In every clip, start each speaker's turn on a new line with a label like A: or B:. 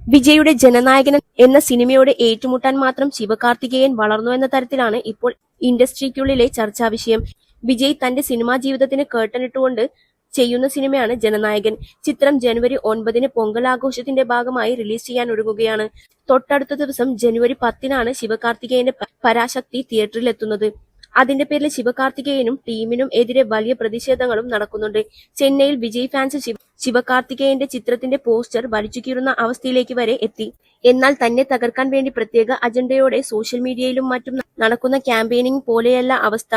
A: വിജയുടെ ജനനായകൻ എന്ന സിനിമയോട് ഏറ്റുമുട്ടാൻ മാത്രം ശിവകാർത്തികേയൻ വളർന്നു എന്ന തരത്തിലാണ് ഇപ്പോൾ ഇൻഡസ്ട്രിക്കുള്ളിലെ ചർച്ചാ വിഷയം. വിജയ് തന്റെ സിനിമാ ജീവിതത്തിന് കേട്ടനിട്ടുകൊണ്ട് ചെയ്യുന്ന സിനിമയാണ് ജനനായകൻ. ചിത്രം ജനുവരി ഒൻപതിന് പൊങ്കൽ ആഘോഷത്തിന്റെ ഭാഗമായി റിലീസ് ചെയ്യാൻ ഒരുങ്ങുകയാണ്. തൊട്ടടുത്ത ദിവസം ജനുവരി പത്തിനാണ് ശിവകാർത്തികേയന്റെ പരാശക്തി തിയേറ്ററിലെത്തുന്നത്. അതിന്റെ പേരിൽ ശിവകാർത്തികേയനും ടീമിനും എതിരെ വലിയ പ്രതിഷേധങ്ങളും നടക്കുന്നുണ്ട്. ചെന്നൈയിൽ വിജയ് ഫാൻസ് ശിവ ശിവകാർത്തികേയന്റെ ചിത്രത്തിന്റെ പോസ്റ്റർ വലിച്ചു കീറുന്ന അവസ്ഥയിലേക്ക് വരെ എത്തി. എന്നാൽ തന്നെ തകർക്കാൻ വേണ്ടി പ്രത്യേക അജണ്ടയോടെ സോഷ്യൽ മീഡിയയിലും മറ്റും നടക്കുന്ന ക്യാമ്പയിനിങ് പോലെയല്ല അവസ്ഥ.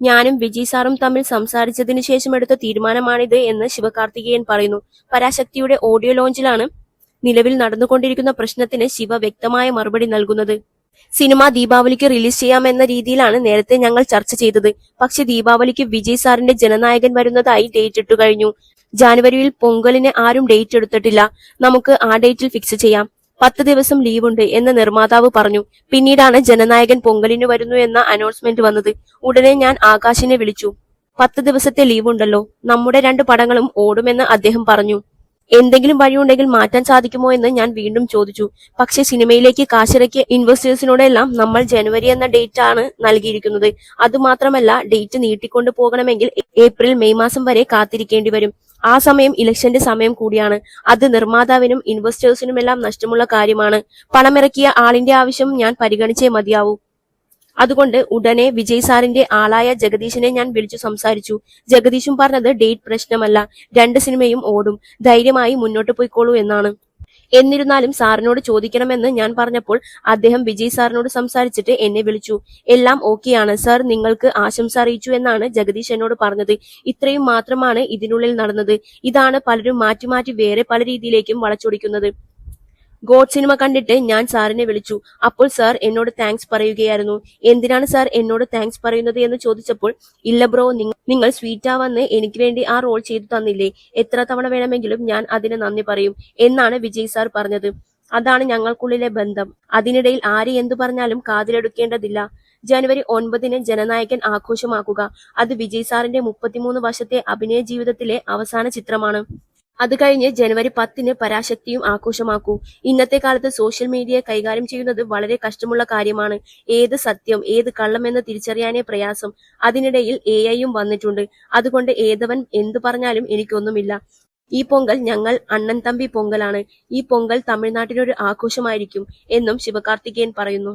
A: ഞാനും വിജയ് സാറും തമ്മിൽ സംസാരിച്ചതിനു ശേഷം എടുത്ത തീരുമാനമാണിത് എന്ന് ശിവകാർത്തികേയൻ പറയുന്നു. പരാശക്തിയുടെ ഓഡിയോ ലോഞ്ചിലാണ് നിലവിൽ നടന്നുകൊണ്ടിരിക്കുന്ന പ്രശ്നത്തിന് ശിവ വ്യക്തമായ മറുപടി നൽകുന്നത്. സിനിമ ദീപാവലിക്ക് റിലീസ് ചെയ്യാമെന്ന രീതിയിലാണ് നേരത്തെ ഞങ്ങൾ ചർച്ച ചെയ്തത്. പക്ഷെ ദീപാവലിക്ക് വിജയ് സാറിന്റെ ജനനായകൻ വരുന്നതായി ഡേറ്റ് ഇട്ടു കഴിഞ്ഞു. ജാനുവരിയിൽ പൊങ്കലിന് ആരും ഡേറ്റ് എടുത്തിട്ടില്ല. നമുക്ക് ആ ഡേറ്റിൽ ഫിക്സ് ചെയ്യാം. പത്ത് ദിവസം ലീവുണ്ട് എന്ന് നിർമ്മാതാവ് പറഞ്ഞു. പിന്നീടാണ് ജനനായകൻ പൊങ്കലിന് വരുന്നു എന്ന അനൗൺസ്മെന്റ് വന്നത്. ഉടനെ ഞാൻ ആകാശിനെ വിളിച്ചു. പത്ത് ദിവസത്തെ ലീവുണ്ടല്ലോ. നമ്മുടെ രണ്ട് പടങ്ങളും ഓടുമെന്ന് അദ്ദേഹം പറഞ്ഞു. എന്തെങ്കിലും വഴിയുണ്ടെങ്കിൽ മാറ്റാൻ സാധിക്കുമോ എന്ന് ഞാൻ വീണ്ടും ചോദിച്ചു. പക്ഷെ സിനിമയിലേക്ക് കാശിറക്കിയ ഇൻവെസ്റ്റേഴ്സിനോടെല്ലാം നമ്മൾ ജനുവരി എന്ന ഡേറ്റ് ആണ് നൽകിയിരിക്കുന്നത്. അതുമാത്രമല്ല ഡേറ്റ് നീട്ടിക്കൊണ്ടു പോകണമെങ്കിൽ ഏപ്രിൽ മെയ് മാസം വരെ കാത്തിരിക്കേണ്ടി വരും. ആ സമയം ഇലക്ഷന്റെ സമയം കൂടിയാണ്. അത് നിർമ്മാതാവിനും ഇൻവെസ്റ്റേഴ്സിനുമെല്ലാം നഷ്ടമുള്ള കാര്യമാണ്. പണമിറക്കിയ ആളിന്റെ ആവശ്യം ഞാൻ പരിഗണിച്ചേ മതിയാവൂ. അതുകൊണ്ട് ഉടനെ വിജയ് സാറിന്റെ ആളായ ജഗദീശനെ ഞാൻ വിളിച്ചു സംസാരിച്ചു. ജഗദീഷും പറഞ്ഞത് ഡേറ്റ് പ്രശ്നമല്ല. രണ്ട് സിനിമയും ഓടും. ധൈര്യമായി മുന്നോട്ട് പോയിക്കോളൂ എന്നാണ്. എന്നിരുന്നാലും സാറിനോട് ചോദിക്കണമെന്ന് ഞാൻ പറഞ്ഞപ്പോൾ അദ്ദേഹം വിജയ് സാറിനോട് സംസാരിച്ചിട്ട് എന്നെ വിളിച്ചു. എല്ലാം ഓക്കെയാണ്. സാർ നിങ്ങൾക്ക് ആശംസ അറിയിച്ചു എന്നാണ് ജഗദീഷ് എന്നോട് പറഞ്ഞത്. ഇത്രയും മാത്രമാണ് ഇതിനുള്ളിൽ നടന്നത്. ഇതാണ് പലരും മാറ്റി മാറ്റി വേറെ പല രീതിയിലേക്കും വളച്ചൊടിക്കുന്നത്. ഗോഡ് സിനിമ കണ്ടിട്ട് ഞാൻ സാറിനെ വിളിച്ചു. അപ്പോൾ സാർ എന്നോട് താങ്ക്സ് പറയുകയായിരുന്നു. എന്തിനാണ് സാർ എന്നോട് താങ്ക്സ് പറയുന്നത് എന്ന് ചോദിച്ചപ്പോൾ ഇല്ല ബ്രോ നിങ്ങൾ സ്വീറ്റ് വന്ന് എനിക്ക് വേണ്ടി ആ റോൾ ചെയ്തു തന്നില്ലേ. എത്ര തവണ വേണമെങ്കിലും ഞാൻ അതിന് നന്ദി പറയും എന്നാണ് വിജയ് സാർ പറഞ്ഞത്. അതാണ് ഞങ്ങൾക്കുള്ളിലെ ബന്ധം. അതിനിടയിൽ ആര് എന്തു പറഞ്ഞാലും കാതിലെടുക്കേണ്ടതില്ല. ജനുവരി ഒൻപതിന് ജനനായകൻ ആഘോഷമാക്കുക. അത് വിജയ് സാറിന്റെ മുപ്പത്തിമൂന്ന് വർഷത്തെ അഭിനയ ജീവിതത്തിലെ അവസാന ചിത്രമാണ്. അത് കഴിഞ്ഞ് ജനുവരി പത്തിന് പരാശക്തിയും ആഘോഷമാക്കൂ. ഇന്നത്തെ കാലത്ത് സോഷ്യൽ മീഡിയ കൈകാര്യം ചെയ്യുന്നത് വളരെ കഷ്ടമുള്ള കാര്യമാണ്. ഏത് സത്യം ഏത് കള്ളം എന്ന് തിരിച്ചറിയാനേ പ്രയാസം. അതിനിടയിൽ എ ഐയും വന്നിട്ടുണ്ട്. അതുകൊണ്ട് ഏതവൻ എന്തു പറഞ്ഞാലും എനിക്കൊന്നുമില്ല. ഈ പൊങ്കൽ ഞങ്ങൾ അണ്ണൻ തമ്പി പൊങ്കലാണ്. ഈ പൊങ്കൽ തമിഴ്നാട്ടിനൊരു ആഘോഷമായിരിക്കും എന്നും ശിവകാർത്തികേയൻ പറയുന്നു.